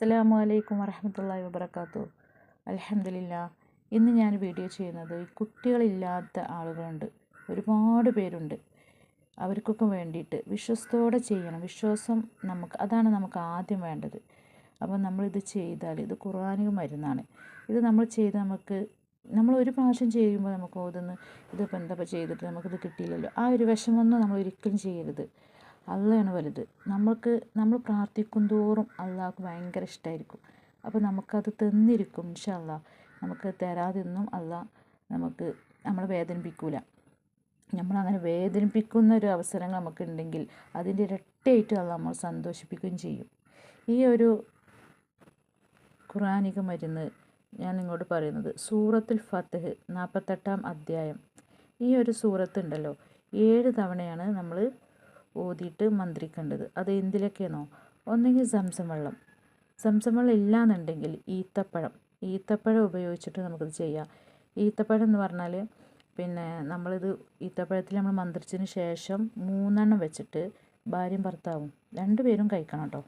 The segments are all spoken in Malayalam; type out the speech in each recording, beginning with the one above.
അസ്സാം വലൈക്കും വരഹമത്തല്ലാ വബർക്കാത്തു അലഹമില്ല ഇന്ന് ഞാൻ വീഡിയോ ചെയ്യുന്നത് കുട്ടികളില്ലാത്ത ആളുകളുണ്ട്. ഒരുപാട് പേരുണ്ട്. അവർക്കൊക്കെ വേണ്ടിയിട്ട് വിശ്വസത്തോടെ ചെയ്യണം. വിശ്വാസം നമുക്ക് അതാണ് നമുക്ക് ആദ്യം വേണ്ടത്. അപ്പോൾ നമ്മളിത് ചെയ്താൽ ഇത് ഖുർആാനിക മരുന്നാണ്. ഇത് നമ്മൾ ചെയ്ത് നമുക്ക് നമ്മൾ ഒരു പ്രാവശ്യം ചെയ്യുമ്പോൾ നമുക്ക് ഓതുന്നു ഇതിപ്പോൾ എന്താ ചെയ്തിട്ട് നമുക്കിത് കിട്ടിയില്ലല്ലോ. ആ ഒരു വിഷമമൊന്നും നമ്മൾ ഒരിക്കലും ചെയ്യരുത്. അള്ളയാണ് വലുത്. നമ്മൾക്ക് നമ്മൾ പ്രാർത്ഥിക്കും തോറും അള്ളാഹ്ക്ക് ഭയങ്കര ഇഷ്ടമായിരിക്കും അപ്പോൾ നമുക്കത് തന്നിരിക്കും ഇൻഷാ അള്ളാഹ് നമുക്ക് തരാതെയൊന്നും അള്ളാഹ് നമുക്ക് നമ്മളെ വേദനിപ്പിക്കൂല. നമ്മളങ്ങനെ വേദനിപ്പിക്കുന്ന ഒരു അവസരങ്ങൾ നമുക്കുണ്ടെങ്കിൽ അതിന്റെ ഇരട്ടിയായിട്ട് അള്ളാഹ് നമ്മൾ സന്തോഷിപ്പിക്കുകയും ചെയ്യും. ഈ ഒരു ഖുറാനിക മരുന്ന് ഞാൻ നിങ്ങളോട് പറയുന്നത് സൂറത്തുൽ ഫത്തഹ് നാൽപ്പത്തെട്ടാം അധ്യായം. ഈ ഒരു സൂറത്ത് ഉണ്ടല്ലോ ഏഴ് തവണയാണ് നമ്മൾ ഓതിയിട്ട് മന്ത്രിക്കേണ്ടത്. അത് എന്തിലൊക്കെയാണോ ഒന്നെങ്കിൽ സംസം വെള്ളം. സംസം വെള്ളം ഇല്ലാന്നുണ്ടെങ്കിൽ ഈത്തപ്പഴം. ഈത്തപ്പഴം ഉപയോഗിച്ചിട്ട് നമുക്കിത് ചെയ്യാം. ഈത്തപ്പഴം എന്ന് പറഞ്ഞാൽ പിന്നെ നമ്മളിത് ഈത്തപ്പഴത്തിൽ നമ്മൾ മന്ത്രിച്ചതിന് ശേഷം മൂന്നെണ്ണം വെച്ചിട്ട് ഭാര്യയും ഭർത്താവും രണ്ടുപേരും കഴിക്കണം കേട്ടോ.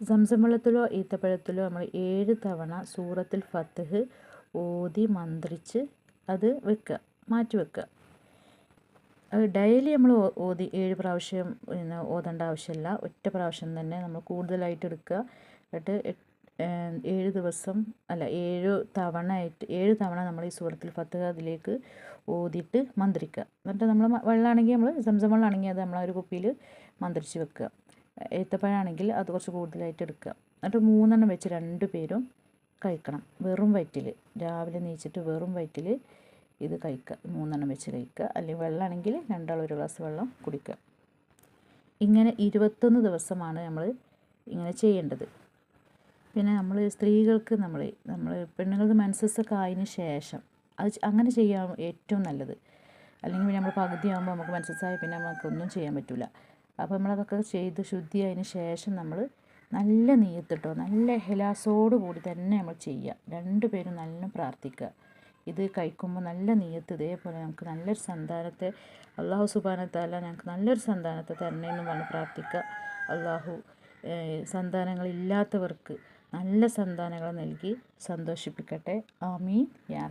സംസം വെള്ളത്തിലോ ഈത്തപ്പഴത്തിലോ നമ്മൾ ഏഴ് തവണ സൂറത്തിൽ ഫത്തഹ് ഓതി മന്ത്രിച്ച് അത് വെക്കുക. മാറ്റി വെക്കുക. ഡെയിലി നമ്മൾ ഓതി ഏഴ് പ്രാവശ്യം പിന്നെ ഓതേണ്ട ആവശ്യമില്ല. ഒറ്റ പ്രാവശ്യം തന്നെ നമ്മൾ കൂടുതലായിട്ട് എടുക്കുക. എന്നിട്ട് ഏഴ് ദിവസം അല്ല ഏഴ് തവണ ആയിട്ട് ഏഴ് തവണ നമ്മൾ ഈ സൂറത്തിൽ ഫത്ത് അതിലേക്ക് ഓതിയിട്ട് മന്ത്രിക്കുക. എന്നിട്ട് നമ്മൾ വെള്ളമാണെങ്കിൽ നമ്മൾ സംസം വെള്ളമാണെങ്കിൽ അത് നമ്മൾ ഒരു കുപ്പിയിൽ മന്ത്രിച്ച് വെക്കുക. ഏത്തപ്പഴമാണെങ്കിൽ അത് കുറച്ച് കൂടുതലായിട്ട് എടുക്കുക. എന്നിട്ട് മൂന്നെണ്ണം വെച്ച് രണ്ട് പേരും കഴിക്കണം. വെറും വയറ്റിൽ. രാവിലെ നീച്ചിട്ട് വെറും വയറ്റിൽ ഇത് കഴിക്കുക. മൂന്നെണ്ണം വെച്ച് കഴിക്കുക. അല്ലെങ്കിൽ വെള്ളമാണെങ്കിൽ രണ്ടാൾ ഒരു ഗ്ലാസ് വെള്ളം കുടിക്കുക. ഇങ്ങനെ ഇരുപത്തൊന്ന് ദിവസമാണ് നമ്മൾ ഇങ്ങനെ ചെയ്യേണ്ടത്. പിന്നെ നമ്മൾ സ്ത്രീകൾക്ക് നമ്മൾ നമ്മൾ പെണ്ണുങ്ങൾക്ക് മെൻസസ്സൊക്കെ ആയതിന് ശേഷം അത് അങ്ങനെ ചെയ്യാൻ ഏറ്റവും നല്ലത്. അല്ലെങ്കിൽ നമ്മൾ പകുതി ആകുമ്പോൾ നമുക്ക് മെൻസസ്സായി പിന്നെ നമുക്കൊന്നും ചെയ്യാൻ പറ്റില്ല അപ്പോൾ നമ്മളതൊക്കെ ചെയ്ത് ശുദ്ധിയായതിനു ശേഷം നമ്മൾ നല്ല നീയത്തിട്ടോ നല്ല ഹെലാസോട് കൂടി തന്നെ നമ്മൾ ചെയ്യുക. രണ്ടുപേരും നല്ല പ്രാർത്ഥിക്കുക. ഇത് കഴിക്കുമ്പോൾ നല്ല നീയത്ത് ഇതേപോലെ നമുക്ക് നല്ലൊരു സന്താനത്തെ അള്ളാഹു സുബാനത്താല ഞങ്ങൾക്ക് നല്ലൊരു സന്താനത്തെ തരണേ എന്ന് പറഞ്ഞ് പ്രാർത്ഥിക്കുക. അള്ളാഹു സന്താനങ്ങളില്ലാത്തവർക്ക് നല്ല സന്താനങ്ങൾ നൽകി സന്തോഷിപ്പിക്കട്ടെ. ആമീൻ. യാ